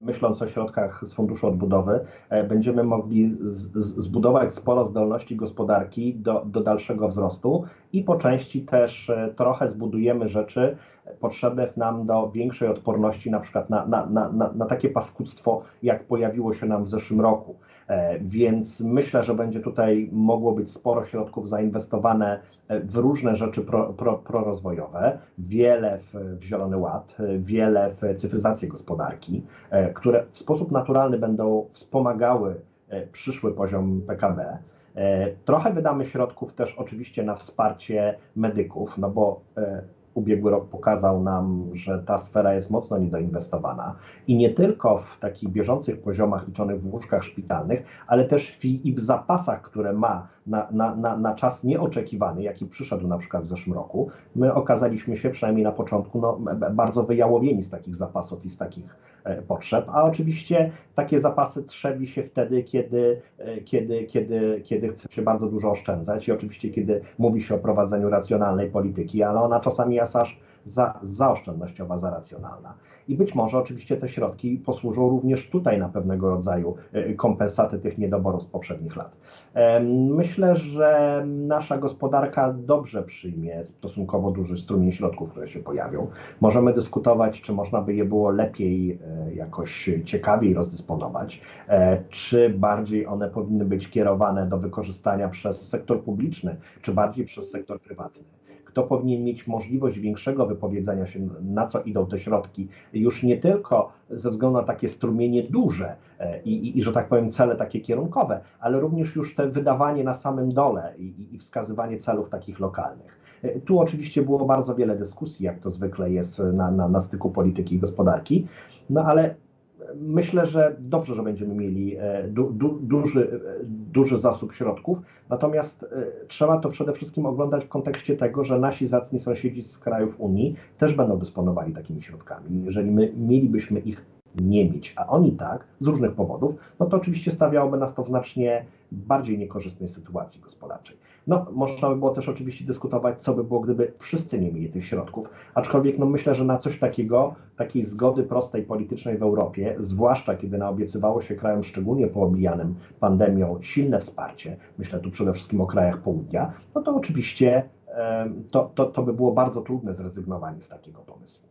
myśląc o środkach z Funduszu Odbudowy, e, będziemy mogli zbudować sporo zdolności gospodarki do, do dalszego wzrostu i po części też e, trochę zbudujemy rzeczy potrzebnych nam do większej odporności na przykład na, na, na, na takie paskudztwo, jak pojawiło się nam w zeszłym roku. E, więc myślę, że będzie tutaj mogło być sporo środków zainwestowane w różne rzeczy pro, pro, prorozwojowe, wiele w, w Zielony Ład, wiele w cyfryzację gospodarki, które w sposób naturalny będą wspomagały e, przyszły poziom PKB. E, trochę wydamy środków też oczywiście na wsparcie medyków, no bo e, ubiegły rok pokazał nam, że ta sfera jest mocno niedoinwestowana i nie tylko w takich bieżących poziomach liczonych w łóżkach szpitalnych, ale też w, i w zapasach, które ma na, na, na, na czas nieoczekiwany, jaki przyszedł na przykład w zeszłym roku. My okazaliśmy się przynajmniej na początku no, bardzo wyjałowieni z takich zapasów i z takich e, potrzeb, a oczywiście takie zapasy trzebi się wtedy, kiedy, e, kiedy, kiedy, kiedy chce się bardzo dużo oszczędzać i oczywiście kiedy mówi się o prowadzeniu racjonalnej polityki, ale ona czasami jest aż za, zaoszczędnościowa, za racjonalna. I być może oczywiście te środki posłużą również tutaj na pewnego rodzaju e, kompensaty tych niedoborów z poprzednich lat. Myślę, że nasza gospodarka dobrze przyjmie stosunkowo duży strumień środków, które się pojawią. Możemy dyskutować, czy można by je było lepiej, e, jakoś ciekawiej rozdysponować, e, czy bardziej one powinny być kierowane do wykorzystania przez sektor publiczny, czy bardziej przez sektor prywatny kto powinien mieć możliwość większego wypowiedzenia się, na co idą te środki, już nie tylko ze względu na takie strumienie duże e, i, i, i że tak powiem, cele takie kierunkowe, ale również już te wydawanie na samym dole i, i wskazywanie celów takich lokalnych. E, tu oczywiście było bardzo wiele dyskusji, jak to zwykle jest na, na, na styku polityki i gospodarki, no ale myślę, że dobrze, że będziemy mieli e, du, du, duży, e, duży zasób środków, natomiast e, trzeba to przede wszystkim oglądać w kontekście tego, że nasi zacni sąsiedzi z krajów Unii też będą dysponowali takimi środkami. Jeżeli my mielibyśmy ich nie mieć, a oni tak, z różnych powodów, no to oczywiście stawiałoby nas to w znacznie bardziej niekorzystnej sytuacji gospodarczej. No, można by było też oczywiście dyskutować, co by było, gdyby wszyscy nie mieli tych środków, aczkolwiek no, myślę, że na coś takiego, takiej zgody prostej politycznej w Europie, zwłaszcza kiedy naobiecywało się krajom szczególnie poobijanym pandemią silne wsparcie, myślę tu przede wszystkim o krajach południa, no to oczywiście to, to, to by było bardzo trudne zrezygnowanie z takiego pomysłu.